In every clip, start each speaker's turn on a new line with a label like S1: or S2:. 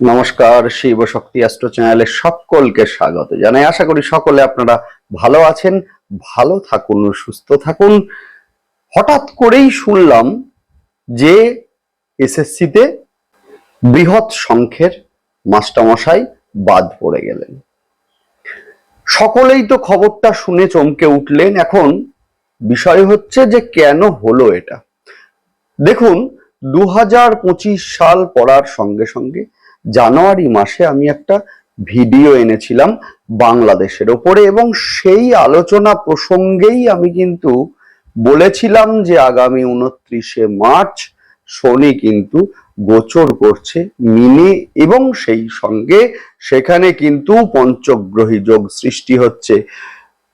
S1: নমস্কার, শিব শক্তি অ্যাস্ট্রো চ্যানেলে সকলকে স্বাগত জানাই। আশা করি সকলে আপনারা ভালো আছেন, ভালো থাকুন, সুস্থ থাকুন। হঠাৎ করেই শুনলাম যে এসএসসিতে বৃহৎ সংখ্যের মাস্টারমশাই বাদ পড়ে গেলেন। সকলেই তো খবরটা শুনে চমকে উঠলেন। এখন বিষয় হচ্ছে যে কেন হলো এটা? দেখুন দু হাজার পঁচিশ সাল পড়ার সঙ্গে সঙ্গে জানুয়ারি মাসে আমি একটা ভিডিও এনেছিলাম বাংলাদেশের ওপরে এবং সেই আলোচনা প্রসঙ্গেই আমি কিন্তু বলেছিলাম যে আগামী উনত্রিশে মার্চ শনি কিন্তু গোচর করছে মিনে এবং সেই সঙ্গে সেখানে কিন্তু পঞ্চগ্রহী যোগ সৃষ্টি হচ্ছে।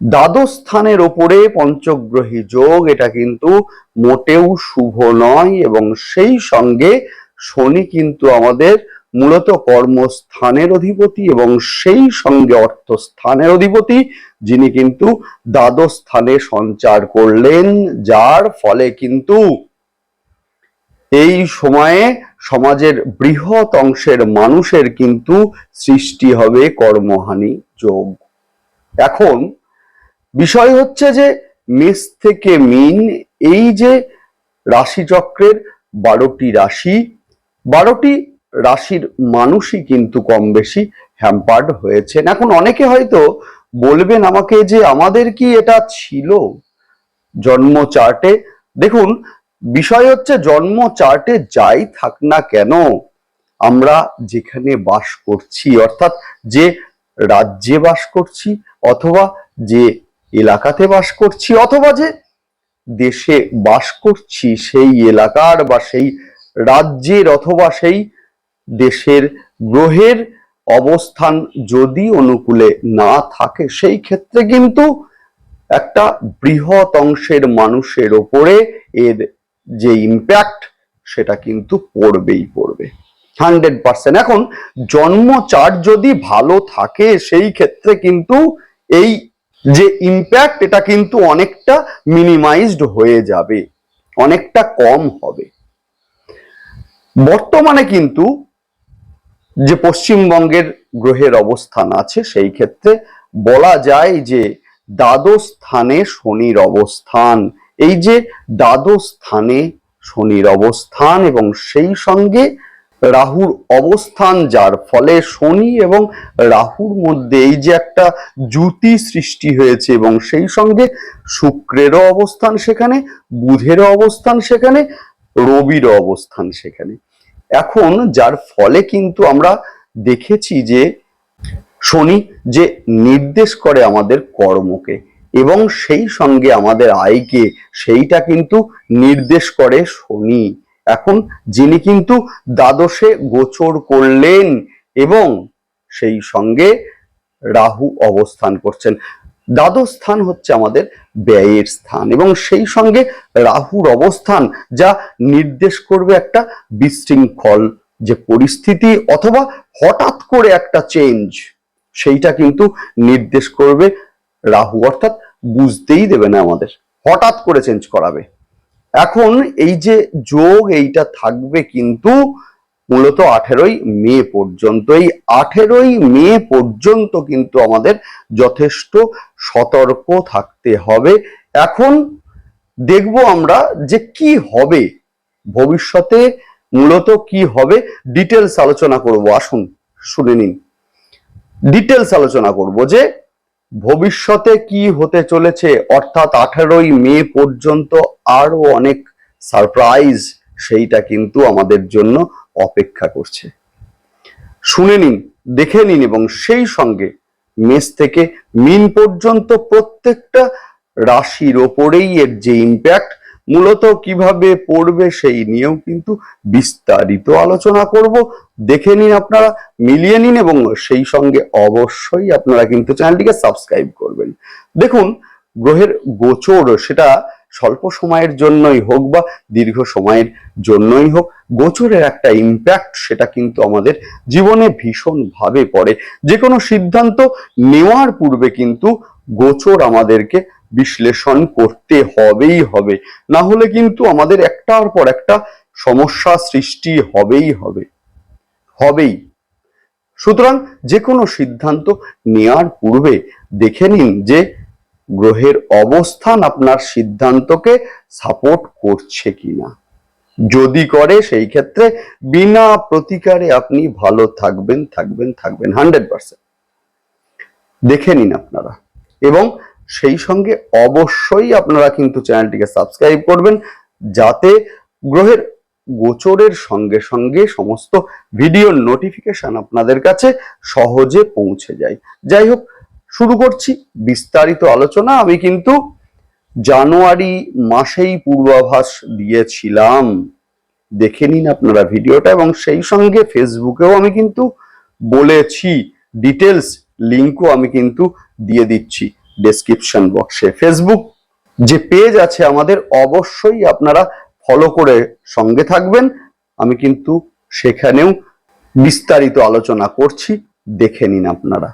S1: দ্বাদশ স্থানের ওপরে পঞ্চগ্রহী যোগ এটা কিন্তু মোটেও শুভ নয় এবং সেই সঙ্গে শনি কিন্তু আমাদের মূলত কর্মস্থানের অধিপতি এবং সেই সঙ্গে অর্থস্থানের অধিপতি, যিনি কিন্তু দ্বাদশ স্থানে সঞ্চার করলেন, যার ফলে কিন্তু এই সময়ে সমাজের বৃহৎ অংশের মানুষের কিন্তু সৃষ্টি হবে কর্মহানি যোগ। এখন বিষয় হচ্ছে যে মেষ থেকে মিন, এই যে রাশিচক্রের বারোটি রাশি, বারোটি রাশির মানুষই কিন্তু কম বেশি হ্যাম্পার্ড হয়েছেন। এখন অনেকে হয়তো বলবেন আমাকে যে আমাদের কি এটা ছিল জন্ম চার্টে? দেখুন, বিষয় হচ্ছে জন্ম চার্টে যাই থাক না কেন, আমরা যেখানে বাস করছি, অর্থাৎ যে রাজ্যে বাস করছি অথবা যে এলাকাতে বাস করছি অথবা যে দেশে বাস করছি সেই এলাকার বা সেই রাজ্যের অথবা সেই দেশের গ্রহের অবস্থান যদি অনুকূলে না থাকে, সেই ক্ষেত্রে কিন্তু একটা বৃহৎ অংশের মানুষের ওপরে এর যে ইম্প্যাক্ট সেটা কিন্তু পড়বেই পড়বে। Hundred percent. এখন জন্ম যদি ভালো থাকে, সেই ক্ষেত্রে কিন্তু এই যে ইম্প্যাক্ট এটা কিন্তু অনেকটা মিনিমাইজড হয়ে যাবে, অনেকটা কম হবে। বর্তমানে কিন্তু যে পশ্চিমবঙ্গের গ্রহের অবস্থান আছে, সেই ক্ষেত্রে বলা যায় যে দ্বাদশ স্থানে শনির অবস্থান। এই যে দ্বাদশ স্থানে শনির অবস্থান এবং সেই সঙ্গে রাহুর অবস্থান, যার ফলে শনি এবং রাহুর মধ্যে এই যে একটা জুতি সৃষ্টি হয়েছে এবং সেই সঙ্গে শুক্রেরও অবস্থান সেখানে, বুধেরও অবস্থান সেখানে, রবিরও অবস্থান সেখানে। এখন যার ফলে কিন্তু আমরা দেখেছি যে শনি যে নির্দেশ করে আমাদের কর্মকে এবং সেই সঙ্গে আমাদের আয়কে, সেইটা কিন্তু নির্দেশ করে শনি। এখন যিনি কিন্তু দ্বাদশে গোচর করলেন এবং সেই সঙ্গে রাহু অবস্থান করছেন। দ্বাদশ স্থান হচ্ছে আমাদের ব্যয়ের স্থান এবং সেই সঙ্গে রাহুর অবস্থান যা নির্দেশ করবে একটা বিশৃঙ্খল যে পরিস্থিতি অথবা হঠাৎ করে একটা চেঞ্জ সেইটা কিন্তু নির্দেশ করবে রাহু। অর্থাৎ বুঝতেই দেবে না আমাদের, হঠাৎ করে চেঞ্জ করাবে। এখন এই যে যোগ, এইটা থাকবে কিন্তু মূলত আঠেরোই মে পর্যন্ত এই আঠেরোই মে পর্যন্ত কিন্তু আমাদের যথেষ্ট সতর্ক থাকতে হবে। এখন দেখব আমরা যে কি হবে। ভবিষ্যতে মূলত কি হবে? ডিটেলস আলোচনা করব। আসুন, শুনে নিন। ডিটেলস আলোচনা করব যে ভবিষ্যতে কি হতে চলেছে। অর্থাৎ আঠেরোই মে পর্যন্ত আরও অনেক সারপ্রাইজ, সেইটা কিন্তু আমাদের জন্য অপেক্ষা করছে। শুনে নিন, দেখে নিন এবং সেই সঙ্গে মেষ থেকে মিন পর্যন্ত প্রত্যেকটা রাশির ওপরেই এর যে ইম্প্যাক্ট মূলত কীভাবে পড়বে সেই নিয়েও কিন্তু বিস্তারিত আলোচনা করব। দেখে নিন আপনারা, মিলিয়ে নিন এবং সেই সঙ্গে অবশ্যই আপনারা কিন্তু চ্যানেলটিকে সাবস্ক্রাইব করবেন। দেখুন, গ্রহের গোচর, সেটা স্বল্প সময়ের জন্যই হোক বা দীর্ঘ সময়ের জন্যই হোক, গোচরের একটা ইম্প্যাক্ট সেটা কিন্তু আমাদের জীবনে ভীষণভাবে পড়ে। যে কোনো সিদ্ধান্ত নেওয়ার পূর্বে কিন্তু গোচর আমাদেরকে বিশ্লেষণ করতে হবেই হবে। না হলে কিন্তু আমাদের একটার পর একটা সমস্যা সৃষ্টি হবেই হবে। হবেই। সুতরাং যে কোনো সিদ্ধান্ত নেওয়ার পূর্বে দেখে নিন যে গ্রহের অবস্থান আপনার সিদ্ধান্তকে সাপোর্ট করছে কিনা। যদি করে, সেই ক্ষেত্রে বিনা প্রতিকারে আপনি ভালো থাকবেন থাকবেন থাকবেন, হান্ড্রেড পার্সেন্ট। দেখে নিন আপনারা। এবং সেই সঙ্গে অবশ্যই আপনারা কিন্তু চ্যানেলটিকে সাবস্ক্রাইব করবেন, যাতে গ্রহের গোচরের সঙ্গে সঙ্গে সমস্ত ভিডিও নোটিফিকেশন আপনাদের কাছে সহজে পৌঁছে যায়। যাই হোক শুরু করছি। বিস্তারিত আলোচনা আমি কিন্তু জানুয়ারি মাসেই পূর্বাভাস দিয়েছিলাম। দেখে নিন আপনারা ভিডিওটা এবং সেই সঙ্গে ফেসবুকেও আমি কিন্তু বলেছি, ডিটেলস লিঙ্কও আমি কিন্তু দিয়ে দিচ্ছি ডেসক্রিপশন বক্সে। ফেসবুক যে পেজ আছে আমাদের, অবশ্যই আপনারা ফলো করে সঙ্গে থাকবেন। আমি কিন্তু সেখানেও বিস্তারিত আলোচনা করছি, দেখে নিন আপনারা।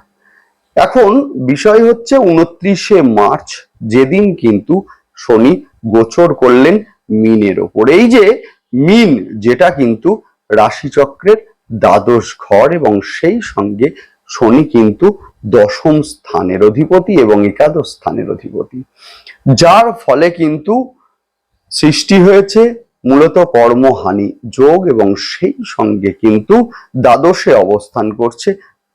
S1: এখন বিষয় হচ্ছে উনত্রিশে মার্চ, যেদিন কিন্তু শনি গোচর করলেন মিনের ওপর। এই যে মিন, যেটা কিন্তু রাশিচক্রের দ্বাদশ ঘর এবং সেই সঙ্গে শনি কিন্তু দশম স্থানের অধিপতি এবং একাদশ স্থানের অধিপতি। যার ফলে কিন্তু সৃষ্টি হয়েছে মূলত কর্মহানি, যোগ এবং সেই সঙ্গে কিন্তু দ্বাদশে অবস্থান করছে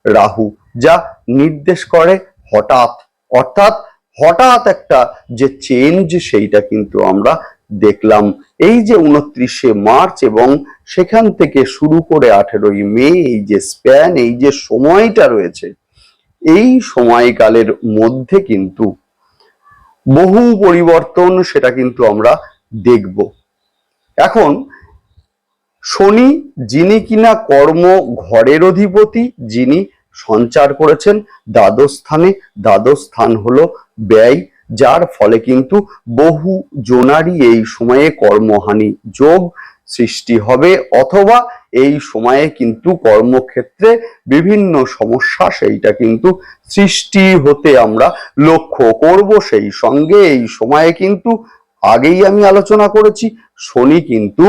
S1: রাহু। যা নির্দেশ করে হঠাৎ। অর্থাৎ হঠাৎ একটা যে চেঞ্জ সেইটা কিন্তু আমরা দেখলাম। এই যে উনত্রিশে মার্চ এবং সেখান থেকে শুরু করে আঠেরোই মে, এই যে স্প্যান এই যে সময়টা রয়েছে, এই সময়কালের মধ্যে কিন্তু বহু পরিবর্তন সেটা কিন্তু আমরা দেখব। এখন, শনি যিনি কিনা কর্ম ঘরের অধিপতি, যিনি সঞ্চার করেছেন। দ্বাদশ স্থানে, দ্বাদশ স্থান হলো ব্যয়, যার ফলে কিন্তু বহু জনারই এই সময়ে কর্মহানি যোগ সৃষ্টি হবে, অথবা এই সময়ে কিন্তু কর্মক্ষেত্রে বিভিন্ন সমস্যা সেইটা কিন্তু সৃষ্টি হতে আমরা লক্ষ্য করব। সেই সঙ্গে এই সময়ে কিন্তু আগেই আমি আলোচনা করেছি, শনি কিন্তু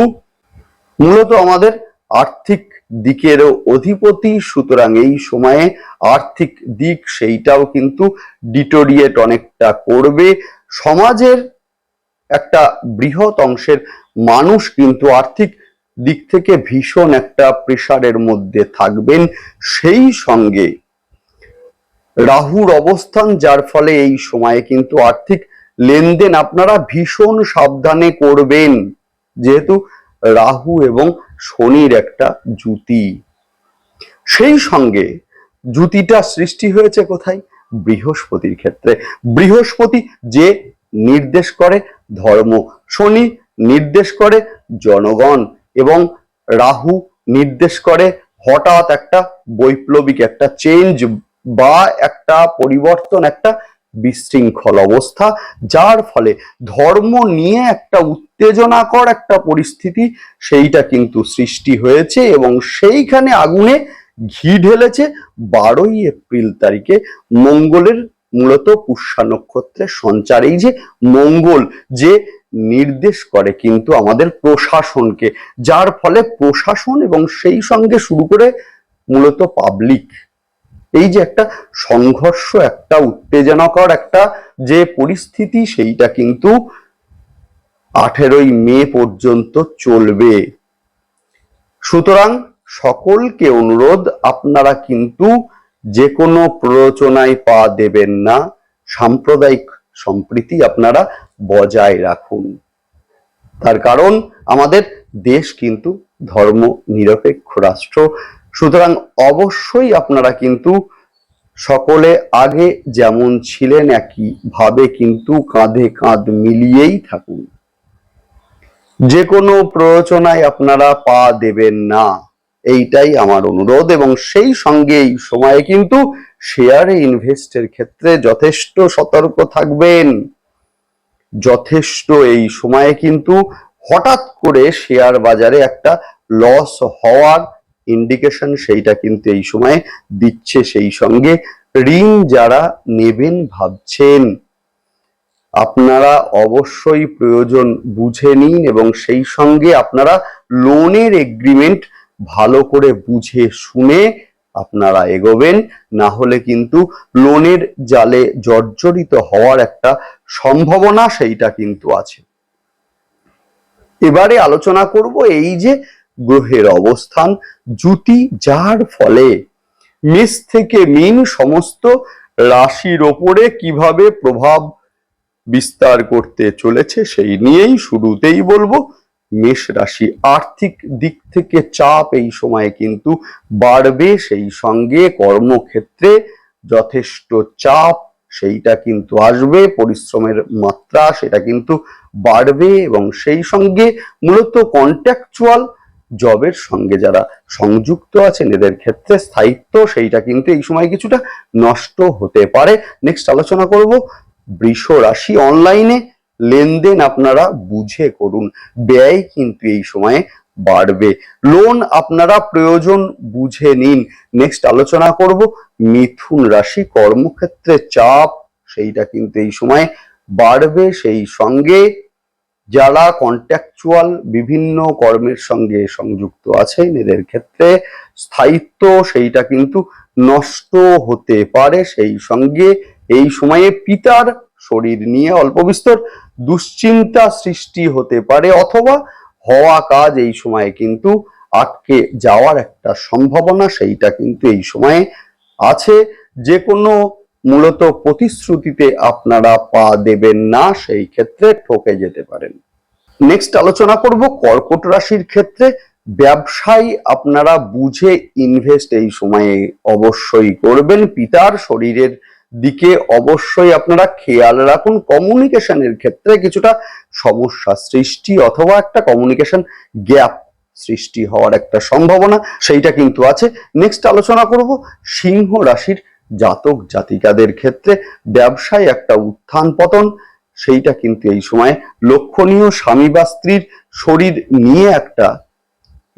S1: মূলত আমাদের আর্থিক দিকেরও অধিপতি, সুতরাং এই সময়ে আর্থিক দিক সেইটাও কিন্তু ডিটোরিয়েট অনেকটা করবে। সমাজের একটা বৃহৎ অংশের মানুষ কিন্তু আর্থিক দিক থেকে ভীষণ একটা প্রেসারের মধ্যে থাকবেন। সেই সঙ্গে রাহুর অবস্থান, যার ফলে এই সময়ে কিন্তু আর্থিক লেনদেন আপনারা ভীষণ সাবধানে করবেন। যেহেতু রাহু এবং শনির একটা জুতি। সেই সঙ্গে জুতিটা সৃষ্টি হয়েছে কোথায়? বৃহস্পতির ক্ষেত্রে। বৃহস্পতি যে নির্দেশ করে ধর্ম, শনি নির্দেশ করে জনগণ এবং রাহু নির্দেশ করে হঠাৎ একটা বৈপ্লবিক, একটা চেঞ্জ বা একটা পরিবর্তন, একটা বিশৃঙ্খল অবস্থা, যার ফলে ধর্ম নিয়ে একটা উত্তেজনাকর একটা পরিস্থিতি সেইটা কিন্তু সৃষ্টি হয়েছে এবং সেইখানে আগুনে ঘি ঢেলেছে বারোই এপ্রিল তারিখে মঙ্গলের মূলত পুষ্যা নক্ষত্রের সঞ্চার। এই যে মঙ্গল যে নির্দেশ করে কিন্তু আমাদের প্রশাসনকে, যার ফলে প্রশাসন এবং সেই সঙ্গে শুরু করে মূলত পাবলিক এই যে একটা সংঘর্ষ, একটা উত্তেজনাকর একটা যে পরিস্থিতি, সেইটা কিন্তু আঠেরোই মে পর্যন্ত চলবে। সুতরাং সকলকে অনুরোধ, আপনারা কিন্তু যে কোনো প্ররোচনায় পা দেবেন না। সাম্প্রদায়িক সম্প্রীতি আপনারা বজায় রাখুন। তার কারণ, আমাদের দেশ কিন্তু ধর্ম নিরপেক্ষ রাষ্ট্র। সুতরাং অবশ্যই আপনারা কিন্তু সকলে আগে যেমন ছিলেন একই ভাবে কিন্তু কাঁধে কাঁধ মিলিয়েই থাকুন। যে কোনো প্ররোচনায় আপনারা পা দেবেন না, এইটাই আমার অনুরোধ এবং সেই সঙ্গে এই সময়ে কিন্তু শেয়ারে ইনভেস্টের ক্ষেত্রে যথেষ্ট সতর্ক থাকবেন। যথেষ্ট এই সময়ে কিন্তু হঠাৎ করে শেয়ার বাজারে একটা লস হওয়ার ইন্ডিকেশন সেইটা কিন্তু এই সময়ে দিচ্ছে সেই সঙ্গে। ঋণ যারা নেবেন ভাবছেন, আপনারা অবশ্যই প্রয়োজন বুঝে নিন এবং সেই সঙ্গে আপনারা লোনের এগ্রিমেন্ট ভালো করে বুঝে শুনে আপনারা এগোবেন। না হলে কিন্তু লোনের জালে জর্জরিত হওয়ার একটা সম্ভাবনা সেইটা কিন্তু আছে। এবারে আলোচনা করব এই যে গ্রহের অবস্থান জুতি যার ফলে মেষ থেকে মিন সমস্ত রাশির ওপরে কীভাবে প্রভাব বিস্তার করতে চলেছে সেই নিয়েই শুরুতেই বলব, মেষ রাশি আর্থিক দিক থেকে চাপ এই সময়ে কিন্তু বাড়বে, সেই সঙ্গে কর্মক্ষেত্রে যথেষ্ট চাপ, সেইটা কিন্তু আসবে, পরিশ্রমের মাত্রা সেটা কিন্তু বাড়বে এবং সেই সঙ্গে মূলত কন্ট্যাকচুয়াল জবের সঙ্গে যারা সংযুক্ত আছেন, এদের ক্ষেত্রে স্থায়িত্ব সেইটা কিন্তু এই সময় কিছুটা নষ্ট হতে পারে। নেক্সট আলোচনা করব বৃষ রাশি অনলাইনে লেনদেন আপনারা বুঝে করুন। ব্যয় কিন্তু এই সময়ে বাড়বে। লোন আপনারা প্রয়োজন বুঝে নিন। নেক্সট আলোচনা করব মিথুন রাশি। কর্মক্ষেত্রে চাপ সেইটা কিন্তু এই সময় বাড়বে। সেই সঙ্গে যারা কন্ট্যাকচুয়াল বিভিন্ন কর্মের সঙ্গে সংযুক্ত আছেন, এদের ক্ষেত্রে স্থায়িত্ব সেইটা কিন্তু নষ্ট হতে পারে। সেই সঙ্গে এই সময়ে পিতার শরীর নিয়ে অল্প বিস্তর দুশ্চিন্তা সৃষ্টি হতে পারে অথবা হওয়া কাজ এই সময়ে কিন্তু আটকে যাওয়ার একটা সম্ভাবনা সেইটা কিন্তু এই সময়ে আছে। যে কোনো মূলত প্রতিশ্রুতিতে আপনারা পা দেবেন না, সেই ক্ষেত্রে ঠকে যেতে পারেন। নেক্সট আলোচনা করব কর্কট রাশির ক্ষেত্রে। ব্যবসায় আপনারা বুঝে ইনভেস্ট এই সময়ে অবশ্যই করবেন। পিতার শরীরের দিকে অবশ্যই আপনারা খেয়াল রাখুন। কমিউনিকেশনের ক্ষেত্রে কিছুটা সমস্যা সৃষ্টি অথবা একটা কমিউনিকেশন গ্যাপ সৃষ্টি হওয়ার একটা সম্ভাবনা, সেইটা কিন্তু আছে। নেক্সট আলোচনা করব সিংহ রাশির জাতক জাতিকাদের ক্ষেত্রে ব্যবসায় একটা উত্থান পতন, সেইটা কিন্তু এই সময় লক্ষণীয় স্বামী বা স্ত্রীর শরীর নিয়ে একটা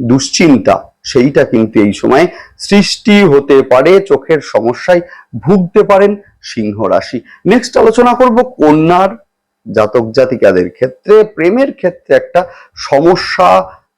S1: দুশ্চিন্তা, সেইটা কিন্তু এই সময় সৃষ্টি হতে পারে, চোখের সমস্যায় ভুগতে পারেন সিংহ রাশি। নেক্সট আলোচনা করব কন্যার জাতক জাতিকাদের ক্ষেত্রে, প্রেমের ক্ষেত্রে একটা সমস্যা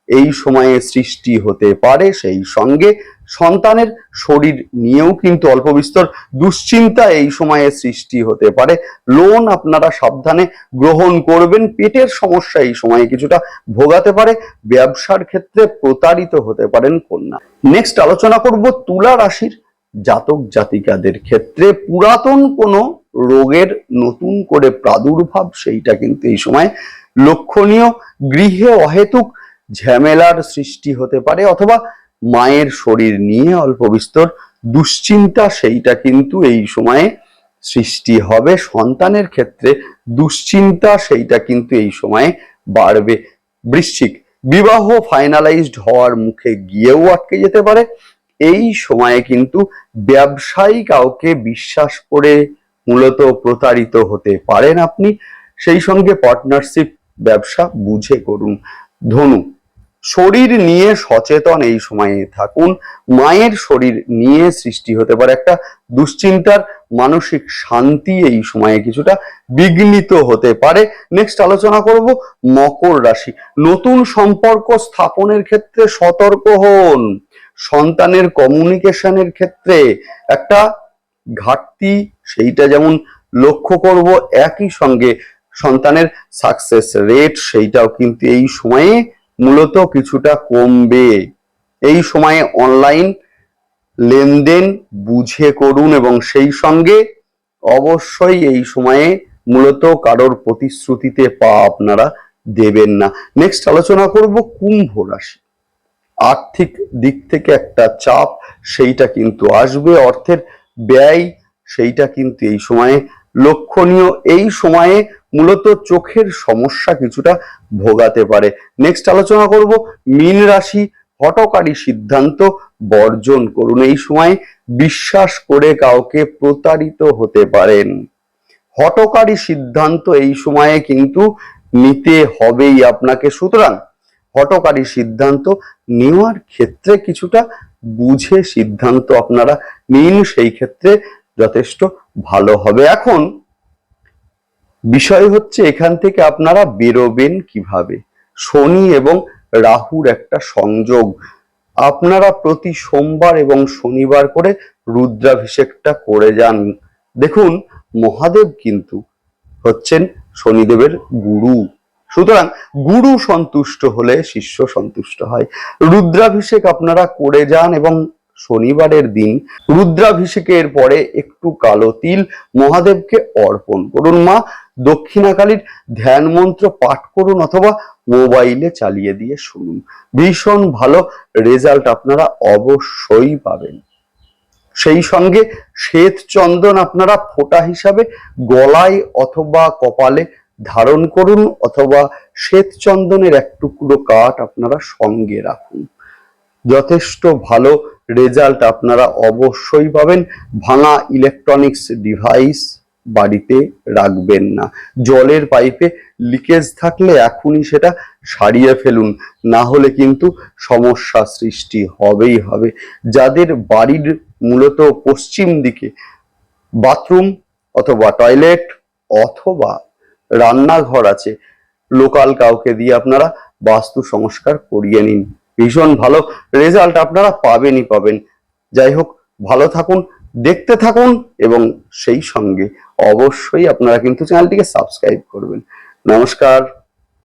S1: এই সময়ে সৃষ্টি হতে পারে, সেই সঙ্গে সন্তানের শরীর নিয়েও কিন্তু অল্প বিস্তর দুশ্চিন্তা এই সময়ে সৃষ্টি হতে পারে। লোন আপনারা সাবধানে গ্রহণ করবেন, পেটের সমস্যা এই সময়ে কিছুটা ভোগাতে পারে, ব্যবসার ক্ষেত্রে প্রতারিত হতে পারেন কন্যা। নেক্সট আলোচনা করব তুলা রাশির জাতক জাতিকাদের ক্ষেত্রে। পুরাতন কোনো রোগের নতুন করে প্রাদুর্ভাব সেইটা কিন্তু এই সময় লক্ষণীয়। গৃহে অহেতুক ঝামেলার সৃষ্টি হতে পারে অথবা মায়ের শরীর নিয়ে অল্প বিস্তর দুশ্চিন্তা, সেইটা কিন্তু এই সময়ে সৃষ্টি হবে। সন্তানের ক্ষেত্রে দুশ্চিন্তা, সেইটা কিন্তু এই সময়ে বাড়বে। বৃশ্চিক, বিবাহ ফাইনালাইজড হওয়ার মুখে গিয়েও আটকে যেতে পারে। এই সময়ে কিন্তু ব্যবসায়ী কাউকে বিশ্বাস করে মূলত প্রতারিত হতে পারেন আপনি। সেই সঙ্গে পার্টনারশিপ ব্যবসা বুঝে করুন। ধনু শরীর নিয়ে সচেতন এই সময়ে থাকুন। মায়ের শরীর নিয়ে সৃষ্টি হতে পারে একটা দুশ্চিন্তার মানসিক শান্তি এই সময়ে কিছুটা বিঘ্নিত হতে পারে। নেক্সট আলোচনা করব মকর রাশি। নতুন সম্পর্ক স্থাপনের ক্ষেত্রে সতর্ক হন। সন্তানের কমিউনিকেশনের ক্ষেত্রে একটা ঘাটতি, সেইটা যেমন লক্ষ্য করব, একই সঙ্গে সন্তানের সাকসেস রেট সেইটাও কিন্তু এই সময়ে মূলত কিছুটা কমবে। এই সময়ে অনলাইন লেনদেন বুঝে করুন এবং সেই সঙ্গে অবশ্যই এই সময়ে মূলত কারোর প্রতিশ্রুতিতে পা আপনারা দেবেন না। নেক্সট আলোচনা করব কুম্ভ রাশি। আর্থিক দিক থেকে একটা চাপ, সেইটা কিন্তু আসবে। অর্থের ব্যয়, সেইটা কিন্তু এই সময়ে লক্ষণীয় এই সময়ে মূলত চোখের সমস্যা কিছুটা ভোগাতে পারে। নেক্সট আলোচনা করব মীন রাশি হটকারী সিদ্ধান্ত বর্জন করুন। এই সময় বিশ্বাস করে কাউকে প্রতারিত হতে পারেন। হটকারী সিদ্ধান্ত এই সময়ে কিন্তু নিতে হবেই আপনাকে। সুতরাং হটকারী সিদ্ধান্ত নেওয়ার ক্ষেত্রে কিছুটা বুঝে সিদ্ধান্ত আপনারা নিন। সেই ক্ষেত্রে যথেষ্ট ভালো হবে। এখন বিষয় হচ্ছে এখান থেকে আপনারা বেরোবেন কীভাবে? শনি এবং রাহুর একটা সংযোগ। আপনারা প্রতি সোমবার এবং শনিবার করে রুদ্রাভিষেকটা করে যান। দেখুন, মহাদেব কিন্তু হচ্ছেন শনিদেবের গুরু। সুতরাং গুরু সন্তুষ্ট হলে শিষ্য সন্তুষ্ট হয়। রুদ্রাভিষেক আপনারা করে যান এবং শনিবারের দিন রুদ্রাভিষেকের পরে একটু কালো তিল মহাদেবকে অর্পণ করুন মা। দক্ষিণাকালীর ধ্যান মন্ত্র পাঠ করুন অথবা মোবাইলে চালিয়ে দিয়ে শুনুন। ভীষণ ভালো রেজাল্ট আপনারা অবশ্যই পাবেন। সেই সঙ্গে শ্বেত চন্দন আপনারা ফোঁটা হিসাবে গলায় অথবা কপালে ধারণ করুন অথবা শ্বেত চন্দনের এক টুকরো কাঠ আপনারা সঙ্গে রাখুন। যথেষ্ট ভালো রেজাল্ট আপনারা অবশ্যই পাবেন। ভাঙা ইলেকট্রনিক্স ডিভাইস বাড়িতে রাখবেন না। জলের পাইপে লিকেজ থাকলে এখনই সেটা সারিয়ে ফেলুন। না হলে কিন্তু সমস্যা সৃষ্টি হবেই হবে। যাদের বাড়ির মূলত পশ্চিম দিকে বাথরুম অথবা টয়লেট অথবা রান্নাঘর আছে লোকাল কাউকে দিয়ে আপনারা বাস্তু সংস্কার করিয়ে নিন। ভীষণ ভালো রেজাল্ট আপনারা পাবেনই পাবেন। যাই হোক, ভালো থাকুন, দেখতে থাকুন এবং সেই সঙ্গে অবশ্যই আপনারা কিন্তু চ্যানেলটিকে সাবস্ক্রাইব করবেন। নমস্কার।